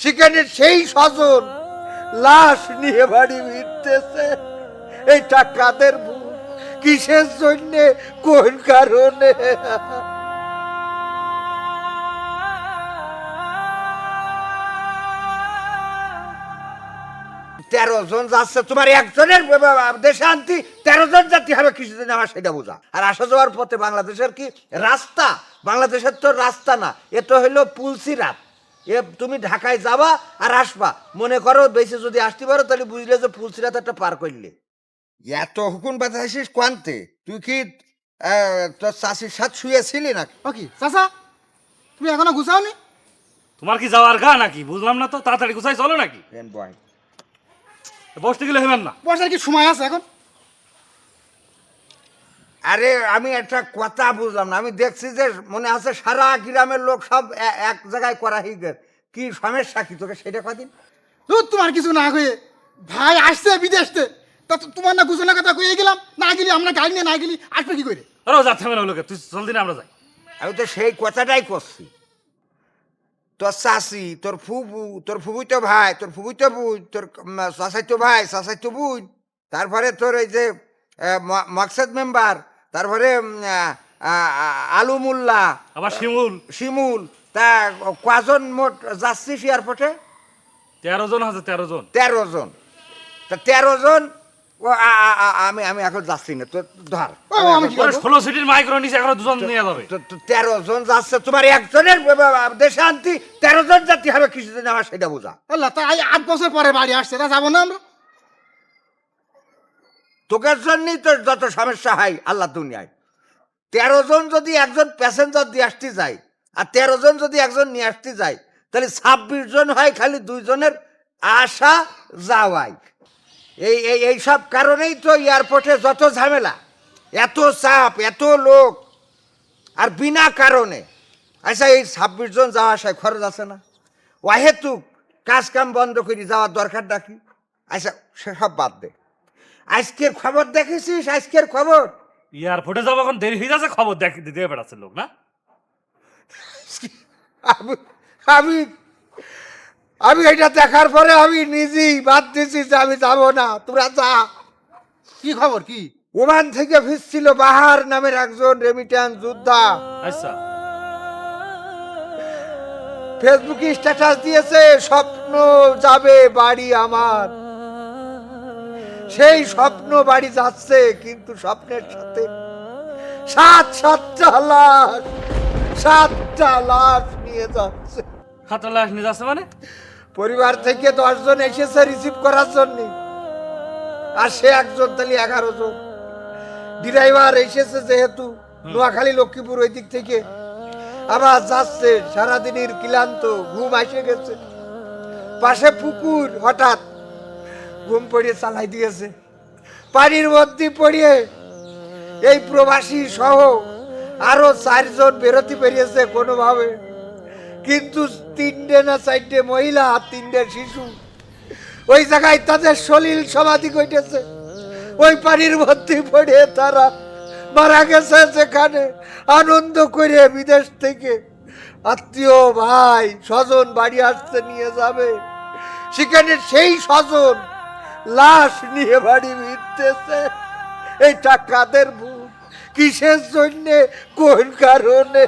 সেখানে সেই স্বজন লাশ নিয়ে বাড়ি ফিরতেছে। এইটা কাদের কিসের জন্য? কোন কারণে? তেরো জন যাচ্ছে, তোমার একজনের দেশে আনতি, তেরো জন জাতি হবে, কিছুদিন আমার সেটা বোঝা। আর আসা যাওয়ার পথে বাংলাদেশের কি? রাস্তা। বাংলাদেশের তো রাস্তা না, এ তো হইল পুলসি রাত। এ তুমি ঢাকায় যাবা আর আসবা। মনে করো বেশি যদি আসতে পারো তাহলে বুঝলে যে পুলসি রাত একটা পার করলে। এত হুকুন বাতাসিস কোয়ান্তে? তুই কি তোর চাষির সাথে শুয়েছিলি না ও কি চাচা? তুমি এখনও গুছাওনি? তোমার কি যাওয়ার গা নাকি? বুঝলাম না তো তাড়াতাড়ি গুছাই চলো নাকি? বসতে গেলে হবেন না। বসার কি সময় আছে এখন? আরে আমি একটা কথা বুঝলাম না। আমি দেখছি যে মনে আছে সারা গ্রামের লোক সব এক জায়গায় করা হয়ে গেছে কি সমস্যা কি তোকে সেটা কদিন? ধুর, তোমার কিছু না কয়ে। ভাই আসছে বিদেশতে। তা তো তোমার না গুছানোর কথা কয়ে গেলাম। না গেলি আমরা গাড়ি নিয়ে না গেলি আসবে কি করে? আরও যাচ্ছে না লোকে তুই চল দিন আমরা যাই। আমি তো সেই কথাটাই করছি। তোর চাষি তোর ফুবু তোর ফুবুই তো ভাই তোর ফুবুই তো বুঝ তোর চাষাই তো ভাই চাষাই তো বুঝ তারপরে তোর এই যে মকসদ মেম্বার। তারপরে আলু মোল্লা আবার শিমুল। শিমুল তা কজন মোট যাচ্ছি এয়ারপোর্টে তেরো জন আছে তেরো জন। তেরো জন। তা তেরো জন ও আমি আমি এখন যাচ্ছি না তো ধর। ষোলো সিটির মাইক্রো নিচে এখন দুজন নিয়ে যাবে। তেরো জন যাচ্ছে তোমার একজনের দেশে আনতি তেরো জন জাতি হবে কিছুদিন আমার সেটা বোঝা। আল্লাহ তাই আট বছর পরে বাড়ি আসছে তা যাব না আমরা? তোকের জন্যই তো যত সমস্যা হয় আল্লাহ দুনিয়ায়। তেরো জন যদি একজন প্যাসেঞ্জার দিয়ে আসতে যায়, আর তেরো জন যদি একজন নিয়ে আসতে যায়, তাহলে ছাব্বিশ জন হয় খালি দুইজনের আসা যাওয়াই। এই এই এই সব কারণেই তো এয়ারপোর্টে যত ঝামেলা, এত চাপ, এত লোক, আর বিনা কারণে। আচ্ছা এই ছাব্বিশ জন যাওয়া আসায় খরচ আছে না? ওয়াহেতু কাজ কাম বন্ধ করে, যাওয়ার দরকার ডাকি আচ্ছা সেসব বাদ দে। আজকের খবর দেখেছিস? আজকের খবর? এয়ারপোর্টে যাব এখন দেরি হয়ে যাচ্ছে খবর দেখ দিয়ে বেড়াচ্ছে লোক না? আমি আমি আমি এটা দেখার পরে আমি নিজেই বাদ দিয়েছি যে আমি যাব না। তোরা যা। কি খবর কি? ওমান থেকে ফিরছিল বাহার নামের একজন রেমিটান যোদ্ধা। আচ্ছা। ফেসবুকে স্ট্যাটাস দিয়েছে স্বপ্ন যাবে বাড়ি আমার। সেই স্বপ্ন বাড়ি যাচ্ছে কিন্তু স্বপ্নের সাথে সাত সাতটা লাশ সাতটা লাশ নিয়ে যাচ্ছে। হাতটা লাশ নিয়ে যাচ্ছে মানে? পরিবার থেকে দশজন এসেছে রিসিভ করার জন্য। আর সে একজন তাহলে এগারো জন। ড্রাইভার এসেছে যেহেতু নোয়াখালী লক্ষ্মীপুর ওই দিক থেকে। আবার যাচ্ছে সারাদিনের ক্লান্ত ঘুম এসে গেছে। পাশে পুকুর হঠাৎ। ঘুম পড়িয়ে চালাই দিয়েছে। পানির মধ্যে পড়িয়ে এই প্রবাসী সহ আরও চারজন বেরোতে পেরিয়েছে কোনোভাবে। কিন্তু তিনটে না চারটে মহিলা আর তিনটে শিশু। ওই জায়গায় তাদের সলিল সমাধি ঘটেছে। ওই পানির মধ্যে পড়ে তারা মারা গেছে যেখানে আনন্দ করে বিদেশ থেকে আত্মীয় ভাই, স্বজন বাড়ি আসতে নিয়ে যাবে। সেখানে সেই স্বজন লাশ নিয়ে বাড়ি ফিরতেছে। এইটা কাদের ভুল? কিসের জন্যে? কোন কারণে?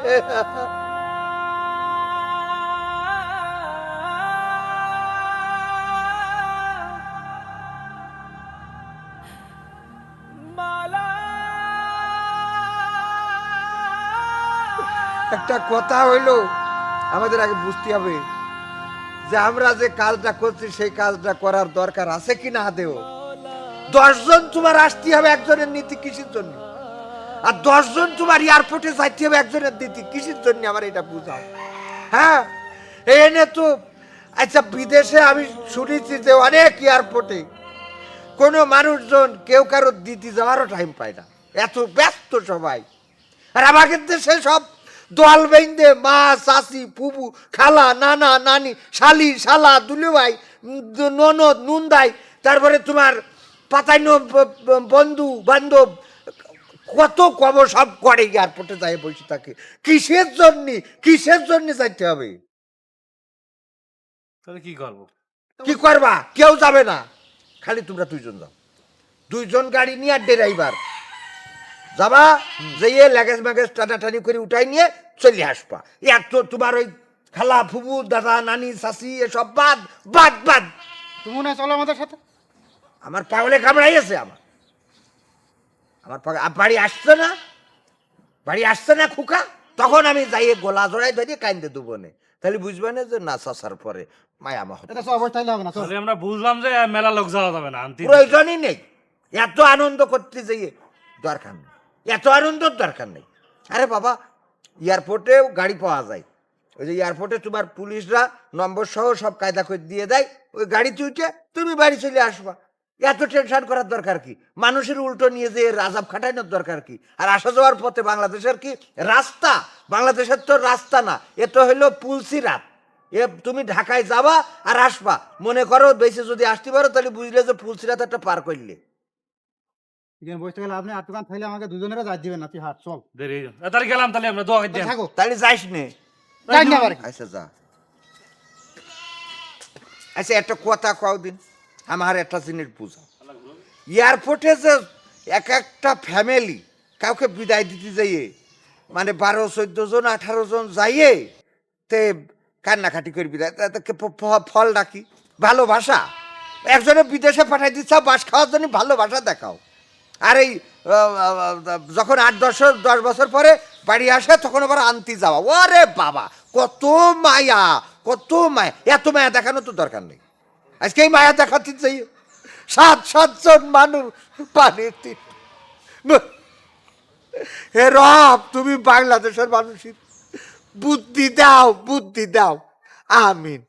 একটা কথা হইল আমাদের আগে বুঝতে হবে। যে আমরা যে কাজটা করছি, সেই কাজটা করার দরকার আছে কি না দেও দশজন তোমার আসতে হবে একজনের নীতি কিসের জন্য। আর দশজন তোমার এয়ারপোর্টে যাইতে হবে একজনের নীতি কিসের জন্য, আমার এটা বুঝাও। হ্যাঁ? এনে তো আচ্ছা বিদেশে আমি শুনেছি যে অনেক এয়ারপোর্টে কোনো মানুষজন কেউ কারও দিতে যাওয়ারও টাইম পায় না। এত ব্যস্ত সবাই। আর আমাদের দেশে সব দল বেঁধে মা চাষি ফুবু খালা নানা নানি শালি শালা দুলুভাই ননদ নুনদাই তারপরে তোমার পাতাইন বন্ধু বান্ধব কত কব সব করে এয়ারপোর্টে যাই বসে থাকে। কিসের জন্য? কিসের জন্য যাইতে হবে? তাহলে কি করব? কি করবা? কেউ যাবে না। খালি তোমরা দুইজন যাও। দুইজন গাড়ি নিয়ে আর ড্রাইভার। যাবা যেয়ে ল্যাগেজ ম্যাগেজ টানাটানি করে উঠাই নিয়ে চলে আসবা। এক তো তোমার ওই খালা ফুবু দাদা নানি শাসি এসব বাদ বাদ বাদ। তুমি না চলো আমাদের সাথে? আমার পাগলে কামড়াইছে আমার। আমার পাগল বাড়ি আসছে না? বাড়ি আসছে না খুকা? তখন আমি যাইয়ে গোলা জড়াই ধরে কাইন্দে দুবনে। তাহলে বুঝবে না যে না চাষার পরে মায়া মহ এটা সব অবস্থায় হবে না তাহলে আমরা বুঝলাম যে মেলা লোক যাওয়া যাবে না আনতে প্রয়োজনই নেই। এত আনন্দ করতে যাইয়ে দরকার নেই। এত আনন্দর দরকার নেই। আরে বাবা এয়ারপোর্টেও গাড়ি পাওয়া যায়। ওই যে এয়ারপোর্টে তোমার পুলিশরা নম্বর সহ সব কায়দা করে দিয়ে দেয়, ওই গাড়িতে উঠে তুমি বাড়ি চলে আসবা। এত টেনশন করার দরকার কি? মানুষের উল্টো নিয়ে যে রাজাব খাটানোর দরকার কি? আর আসা যাওয়ার পথে বাংলাদেশের কি রাস্তা? বাংলাদেশের তো রাস্তা না, এ তো হইল পুলসি রাত। এ তুমি ঢাকায় যাবা আর আসবা। মনে করো বেশি যদি আসতে পারো, তাহলে বুঝলে যে পুলসিরাত একটা পার করলে। এখানে বসতে গেলে আপনি আর দোকান থাইলে আমাকে দুজনেরা যাই দিবেন না তুই হাট চল। দেরি তাহলে গেলাম তাহলে আমরা দোয়া খাইতে থাকো। তাহলে যাইস নে। যাই না আচ্ছা যা। আচ্ছা একটা কথা কও দিন আমার একটা জিনিস বুঝা এয়ারপোর্টে যে এক একটা ফ্যামিলি কাউকে বিদায় দিতে যাইয়ে মানে বারো চোদ্দ জন আঠারো জন যাইয়ে তে কান্নাকাটি করে বিদায় ফল ডাকি ভালোবাসা? একজনে বিদেশে পাঠাই দিচ্ছ বাস খাওয়ার জন্য ভালোবাসা দেখাও। আর এই যখন আট দশ দশ বছর পরে বাড়ি আসে, তখন আবার আনতে যাওয়া। ওরে বাবা, কত মায়া কত মায়া। এত মায়া দেখানো তো দরকার নেই। আজকে এই মায়া দেখাতে চাই। সাত, সাতজন মানুষ পানিতে হে রব, তুমি বাংলাদেশের মানুষের বুদ্ধি দাও বুদ্ধি দাও। আমিন।